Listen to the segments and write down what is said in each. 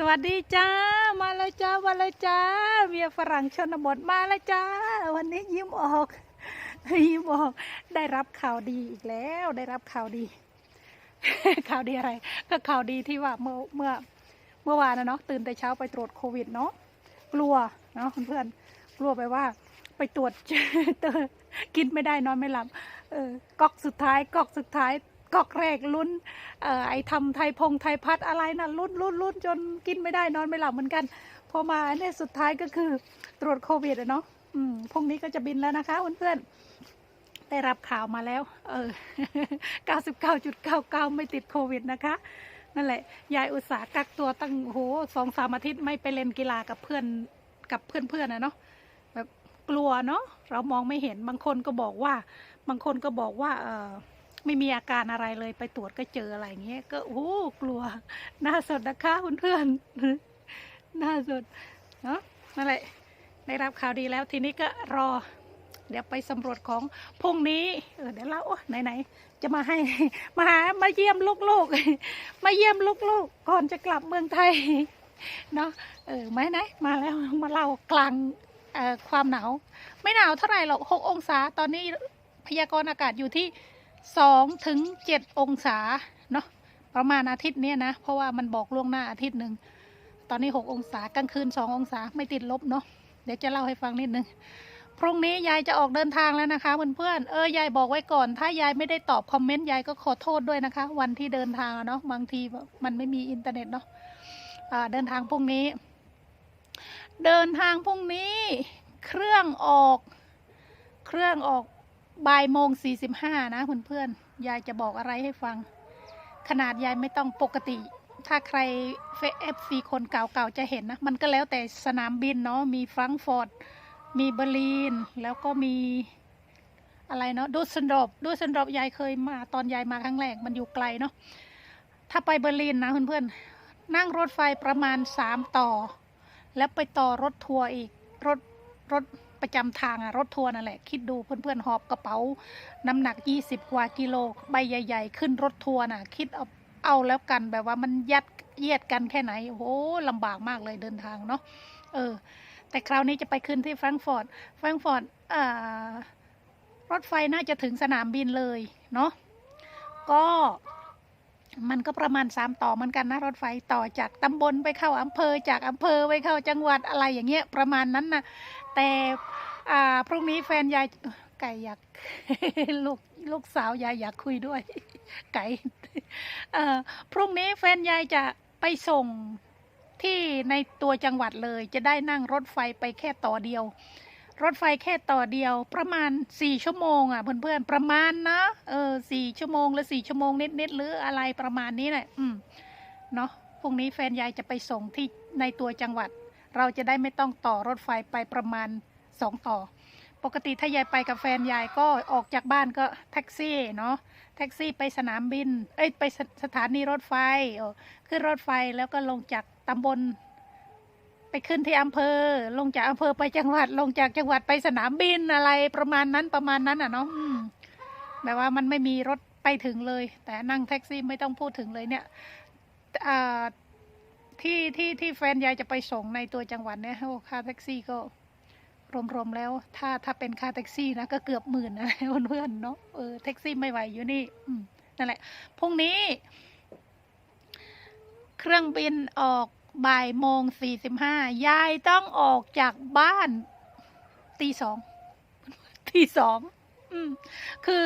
สวัสดีจ้า มาแล้วจ้ามาแล้วจ้าเมียฝรั่งชนบทมาแล้วจ้า วันนี้ยิ้มออก ยิ้มออก ได้รับข่าวดีอีกแล้ว ได้รับข่าวดี ข่าวดีอะไร ก็ข่าวดีที่ว่าเมื่อเมื่อเมื่อวานนะเนาะตื่นแต่เช้าไปตรวจโควิดเนาะกลัวเนาะเพื่อนกลัวไปว่า ไปตรวจเจอกินไม่ได้นอนไม่หลับเออก๊อกสุดท้ายก๊อกสุดท้าย กอกแรกลุ้นออไอทำไทยพงไทยพัดอะไรนะ่ะลุ้นลุ้นลุ้นจนกินไม่ได้นอนไม่หลับเหมือนกัน พอมาเนี่ยสุดท้ายก็คือตรวจโควิดอะเนาะอืมพรุ่งนี้ก็จะบินแล้วนะคะเพื่อนๆได้รับข่าวมาแล้ว เออ 99.99 ไม่ติดโควิดนะคะนั่นแหละ ยายอุตสาหกักตัวตั้งโหสองสามอาทิตย์ไม่ไปเล่นกีฬากับเพื่อนกับเพื่อนๆนะเนาะแบบกลัวเนาะเรามองไม่เห็นบางคนก็บอกว่า บางคนก็บอกว่า เออ ไม่มีอาการอะไรเลยไปตรวจก็เจออะไรเงี้ยก็โอ้กลัวน่าสดนะคะเพื่อนๆน่าสดเนาะนั่นแหละได้รับข่าวดีแล้วทีนี้ก็รอ เดี๋ยวไปสำรวจของพรุ่งนี้เออเดี๋ยวเราไหนๆจะมาให้มาหามาเยี่ยมลูกๆมาเยี่ยมลูกๆก่อนจะกลับเมืองไทยเนาะเออไม่ไหนมาแล้วมาเล่ากลางความหนาว ไม่หนาวเท่าไหร่หรอกหกองศาตอนนี้พยากรณ์อากาศอยู่ที่ สองถึงเจ็ดองศาเนาะประมาณอาทิตย์เนี้ยนะ เพราะว่ามันบอกล่วงหน้าอาทิตย์หนึ่งตอนนี้หกองศากลางคืนสององศาไม่ติดลบเนาะเดี๋ยวจะเล่าให้ฟังนิดนึงพรุ่งนี้ยายจะออกเดินทางแล้วนะคะเพื่อนๆเออยายบอกไว้ก่อน ถ้ายายไม่ได้ตอบคอมเมนต์ยายก็ขอโทษด้วยนะคะ วันที่เดินทางเนาะบางทีมันไม่มีอินเทอร์เน็ตเนาะเดินทางพรุ่งนี้ เดินทางพรุ่งนี้ เครื่องออก เครื่องออก บ่ายโมงสี่สิบห้านะเพื่อนๆยายจะบอกอะไรให้ฟัง ขนาดยายไม่ต้องปกติ ถ้าใครเอฟซีคนเก่าๆจะเห็นนะ มันก็แล้วแต่สนามบินเนาะมีฟรังก์ฟอร์ตมีเบอร์ลินแล้วก็มีอะไรเนาะดูสันดอบดูสันดอบยายเคยมาตอนยายมาครั้งแรกมันอยู่ไกลเนาะถ้าไปเบอร์ลินนะเพื่อนๆนั่งรถไฟประมาณสามต่อ แล้วไปต่อรถทัวร์อีกรถรถ ประจำทางอะรถทัวร์นั่นแหละ คิดดูเพื่อนๆหอบกระเป๋า น้ำหนัก 20 กว่ากิโลใบใหญ่ ๆ ขึ้นรถทัวร์น่ะ คิดเอาเอาแล้วกันแบบว่ามันยัดเยียดกันแค่ไหนโอ้โหลำบากมากเลยเดินทางเนาะเออ แต่คราวนี้จะไปขึ้นที่แฟรงก์ฟอร์ตแฟรงก์ฟอร์ตรถไฟน่าจะถึงสนามบินเลยเนาะก็ มันก็ประมาณสามต่อเหมือนกันนะรถไฟต่อจากตำบลไปเข้าอำเภอจากอำเภอไปเข้าจังหวัดอะไรอย่างเงี้ยประมาณนั้นนะแต่อ่าพรุ่งนี้แฟนยายไก่อยากลูกลูกสาวยายอยากคุยด้วย ไก่เอ่อพรุ่งนี้แฟนยายจะไปส่งที่ในตัวจังหวัดเลย จะได้นั่งรถไฟไปแค่ต่อเดียว รถไฟแค่ต่อเดียว ประมาณสี่ชั่วโมงอะเพื่อนๆประมาณนะเออสี่ชั่วโมงหรือสี่ชั่วโมงนิดๆหรืออะไรประมาณนี้แหละอืมเนาะพรุ่งนี้แฟนยายจะไปส่งที่ในตัวจังหวัด เราจะได้ไม่ต้องต่อรถไฟไปประมาณสองต่อ ปกติถ้ายายไปกับแฟนยายก็ออกจากบ้านก็แท็กซี่เนาะแท็กซี่ไปสนามบิน เอ้ยไปสสถานีรถไฟขึ้นรถไฟแล้วก็ลงจากตำบล ไปขึ้นที่อำเภอ ลงจากอำเภอไปจังหวัด ลงจากจังหวัดไปสนามบินอะไรประมาณนั้นประมาณนั้นอะเนาะแบบว่ามันไม่มีรถไปถึงเลย แต่นั่งแท็กซี่ไม่ต้องพูดถึงเลยเนี่ยที่ที่ที่แฟนยายจะไปส่งในตัวจังหวัดเนี่ยโอ้ค่าแท็กซี่ก็รวมๆแล้ว ถ้าถ้าเป็นค่าแท็กซี่นะก็เกือบหมื่นนะเพื่อนๆเนาะเออแท็กซี่ไม่ไหวอยู่นี่นั่นแหละพรุ่งนี้ เครื่องบินออก บ่ายโมงสี่สิบห้ายายต้องออกจากบ้าน ตีสองตีสองอืมคือ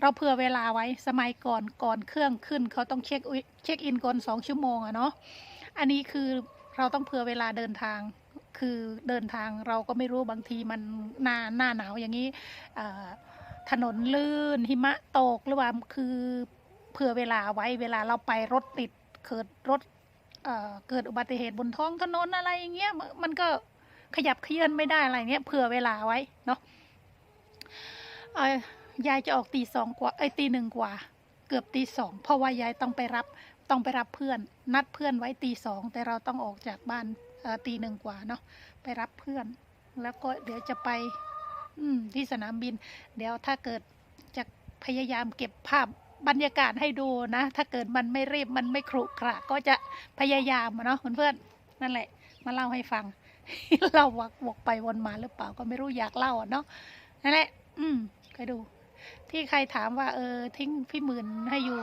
เราเผื่อเวลาไว้สมัยก่อนก่อนเครื่องขึ้น เขาต้องเช็คเช็คอินก่อนสองชั่วโมงอะเนาะอันนี้คือเราต้องเผื่อเวลาเดินทาง คือเดินทางเราก็ไม่รู้บางทีมันหน้าหน้าหนาวอย่างนี้ถนนลื่นหิมะตกหรือว่าคือเผื่อเวลาไว้เวลาเราไปรถติดเกิดรถ เเกิดอุบัติเหตุบนท้องถนนอะไรอย่างเงี้ยมันก็ขยับเคลื่อนไม่ได้อะไรเงี้ยเผื่อเวลาไว้เนาะยายจะออกตีสองกว่าไอ้ตีหนึ่งกว่า เกือบตีสองเพราะว่ายายต้องไปรับต้องไปรับเพื่อน นัดเพื่อนไว้ตีสองแต่เราต้องออกจากบ้านตีหนึ่งกว่าเนาะไปรับเพื่อน แล้วก็เดี๋ยวจะไปอืที่สนามบิน เดี๋ยวถ้าเกิดจะพยายามเก็บภาพ บรรยากาศให้ดูนะ ถ้าเกิดมันไม่รีบมันไม่ขรุขระก็จะพยายามเนาะเพื่อนๆนั่นแหละ มาเล่าให้ฟังเล่าวักวกไปวนมาหรือเปล่าก็ไม่รู้อยากเล่าเนาะนั่นแหละ อืมเคยดู ที่ใครถามว่า เออ ทิ้งพี่หมื่นให้อยู่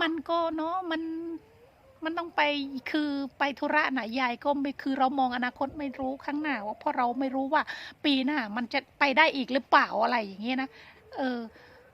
มันก็เนาะมันมันต้องไปคือไปธุระไหนยายก็ไม่คือเรามองอนาคตไม่รู้ข้างหน้าว่าเพราะเราไม่รู้ว่าปีหน้ามันจะไปได้อีกหรือเปล่าอะไรอย่างเงี้ยนะเออ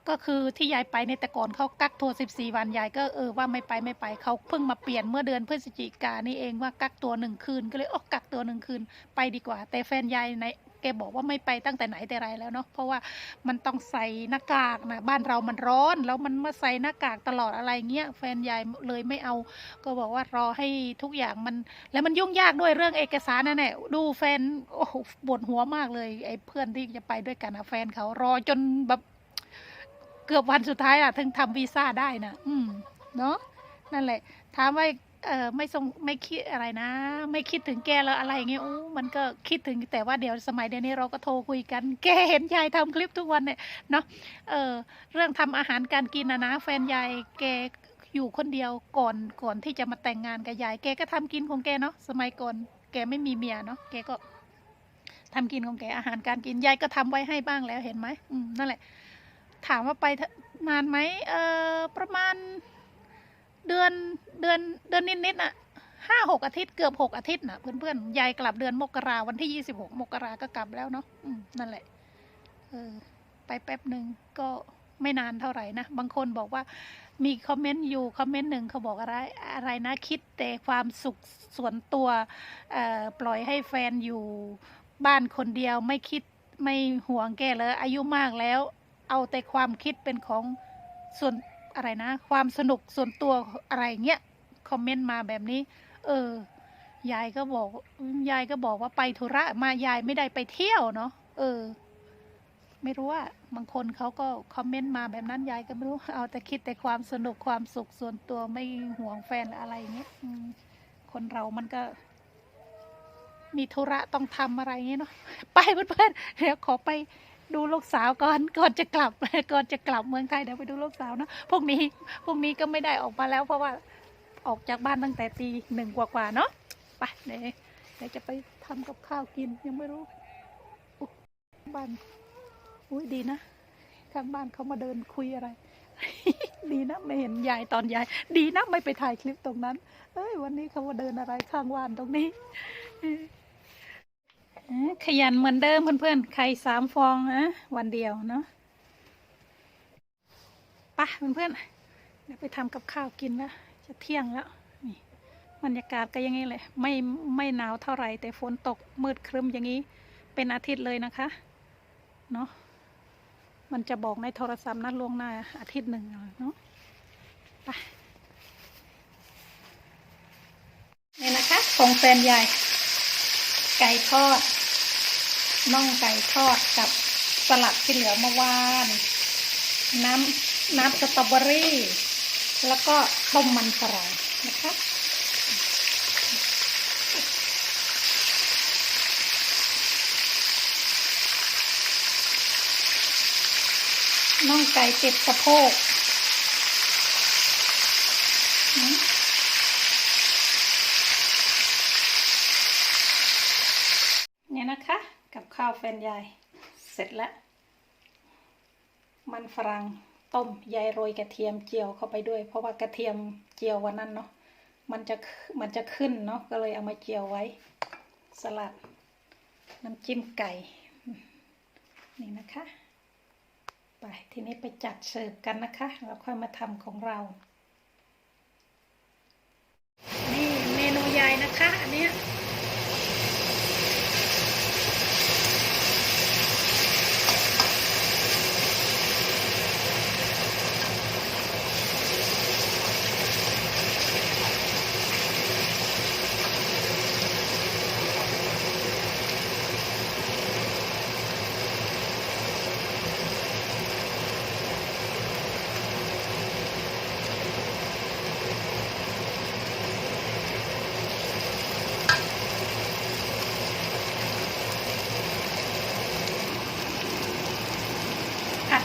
ก็คือที่ยายไปในแต่ก่อนเขากักตัว 14 วันยายก็เออว่าไม่ไปไม่ไปเขาเพิ่งมาเปลี่ยนเมื่อเดือนพฤศจิกานี่เองว่ากักตัวหนึ่งคืนก็เลยอ๋อกักตัวหนึ่งคืนไปดีกว่า แต่แฟนยายในแกบอกว่าไม่ไปตั้งแต่ไหนแต่ไรแล้วเนาะเพราะว่ามันต้องใส่หน้ากากนะบ้านเรามันร้อน แล้วมันมาใส่หน้ากากตลอดอะไรเงี้ยแฟนยายเลยไม่เอา ก็บอกว่ารอให้ทุกอย่างมัน แล้วมันยุ่งยากด้วยเรื่องเอกสารนั่นแหละดูแฟนโอ้โหปวดหัวมากเลยไอ้เพื่อนที่จะไปด้วยกันนะแฟนเขารอจนแบบ เกือบวันสุดท้ายอะถึงทำวีซ่าได้นะอืมเนาะนั่นแหละ ถามว่าเออไม่ทรงไม่คิดอะไรนะ ไม่คิดถึงแกแล้วอะไรอย่างเงี้ยอู้มันก็คิดถึงแต่ว่าเดี๋ยวสมัยเดี๋ยวนี้เราก็โทรคุยกัน แกเห็นยายทำคลิปทุกวันเนี่ยเนาะเออเรื่องทำอาหารการกินนะนะแฟนยายแกอยู่คนเดียวก่อนก่อนที่จะมาแต่งงานกับยายแกก็ทำกินของแกเนาะสมัยก่อนแกไม่มีเมียเนาะแกก็ทำกินของแกอาหารการกินยายก็ทำไว้ให้บ้างแล้วเห็นไหมอืมนั่นแหละ ถามว่าไปนานไหมเออประมาณเดือนเดือนเดือนนิดๆน่ะห้าหกอาทิตย์เกือบหกอาทิตย์น่ะเพื่อนๆยายกลับเดือนมกราวันที่ยี่สิบหกมกราก็กลับแล้วเนาะนั่นแหละเออไปแป๊บหนึ่งก็ไม่นานเท่าไหร่นะ บางคนบอกว่ามีคอมเมนต์อยู่คอมเมนต์หนึ่งเขาบอกอะไรอะไรนะคิดแต่ความสุขส่วนตัวปล่อยให้แฟนอยู่บ้านคนเดียวไม่คิดไม่ห่วงแกเลยอายุมากแล้ว เอาแต่ความคิดเป็นของส่วนอะไรนะ ความสนุกส่วนตัวอะไรเงี้ยคอมเมนต์มาแบบนี้ เออยายก็บอกยายก็บอกว่าไปธุระมายายไม่ได้ไปเที่ยวเนาะเออ ไม่รู้ว่าบางคนเขาก็คอมเมนต์มาแบบนั้นยายก็ไม่รู้ เอาแต่คิดแต่ความสนุกความสุขส่วนตัวไม่ห่วงแฟนหรือะไรเงี้ยคนเรามันก็ มีธุระต้องทำอะไรเงี้ยเนาะไปเพื่อนๆเดี๋ยวขอไป ดูลูกสาวก่อนก่อนจะกลับก่อนจะกลับเมืองไทยเดี๋ยวไปดูลูกสาวเนาะพวกนี้พวกนี้ก็ไม่ได้ออกมาแล้ว เพราะว่าออกจากบ้านตั้งแต่ตีหนึ่งกว่าๆเนาะไปเดี๋ยวเดี๋ยวจะไปทำกับข้าวกินยังไม่รู้บ้านอุ้ยดีนะข้างบ้านเขามาเดินคุยอะไร ดีนะไม่เห็นยายตอนยาย ดีนะไม่ไปถ่ายคลิปตรงนั้น เอ้ยวันนี้เขามาเดินอะไรข้างบ้านตรงนี้ ขยันเหมือนเดิมเพื่อนๆ ไข่สามฟองนะวันเดียวเนาะปะเพื่อนๆเดี๋ยวไปทำกับข้าวกินแล้ว จะเที่ยงแล้ว นี่บรรยากาศก็อยังงี้เลยไม่ไม่หนาวเท่าไหร่แต่ฝนตกมืดครึ้มอย่างนี้ เป็นอาทิตย์เลยนะคะ เนาะมันจะบอกในโทรศัพท์นัดล่วงหน้าอาทิตย์หนึ่งเนาะไปนี่นะคะ ของแฟนใหญ่ ไก่ทอดน่องไก่ทอดกับสลัดที่เหลือเมื่อวาน น้ำน้ำสตรอเบอรี่ แล้วก็ต้มมันฝรั่งนะคะน่องไก่ติดสะโพกอืม เนี่ยนะคะ กับ ข้าวแฟนยาย เสร็จแล้ว มันฝรั่งต้มยายโรยกระเทียมเจียวเข้าไปด้วย เพราะว่ากระเทียมเจียววันนั้นเนาะมันจะมันจะขึ้นเนาะก็เลยเอามาเจียวไว้ สลัด น้ำจิ้มไก่ นี่นะคะ ไปทีนี้ไปจัดเสิร์ฟกันนะคะแล้วค่อยมาทำของเรา นี่เมนูยายนะคะ อันนี้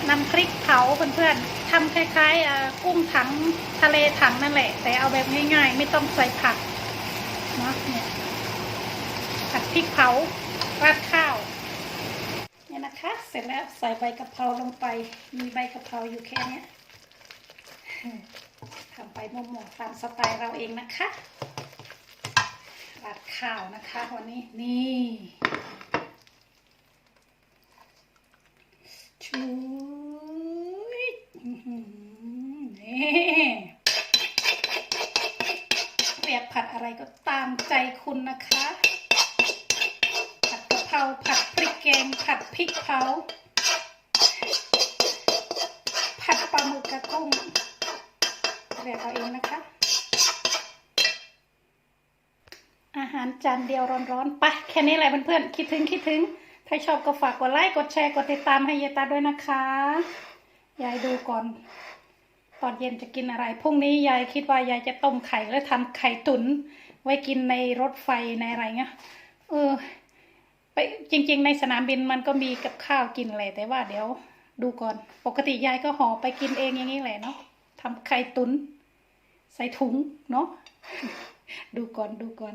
น้ำพริกเผาเพื่อนๆทำคล้ายๆกุ้งถังทะเลถังนั่นแหละ แต่เอาแบบง่ายๆ ไม่ต้องใส่ผักเนาะเนี่ยผัดพริกเผาราดข้าวเนี่ยนะคะ เสร็จแล้วใส่ใบกะเพราลงไป มีใบกะเพราอยู่แค่เนี้ยทำไปมั่วๆตามสไตล์เราเองนะคะราดข้าวนะคะ วันนี้นี่ชุยอื้อหือนี่เรียกผัดอะไรก็ตามใจคุณนะคะ ผัดกะเพราผัดพริกแกงผัดพริกเผา ผัดปลาหมึกกระกุ้งเรียกเอาเองนะคะ อาหารจานเดียวร้อนๆไปแค่นี้แหละเพื่อนๆคิดถึงคิดถึง ถ้าชอบก็ฝากกดไลค์กดแชร์กดติดตามให้ยายตาด้วยนะคะยายดูก่อนตอนเย็นจะกินอะไร พรุ่งนี้ยายคิดว่ายายจะต้มไข่แล้วทำไข่ตุ๋น ไว้กินในรถไฟในอะไรเงี้ยเออ ไปจริง ๆ ในสนามบินมันก็มีกับข้าวกินแหละแต่ว่าเดี๋ยวดูก่อน ปกติยายก็ห่อไปกินเองอย่างนี้แหละเนาะทำไข่ตุน ใส่ถุงเนาะดูก่อนดูก่อน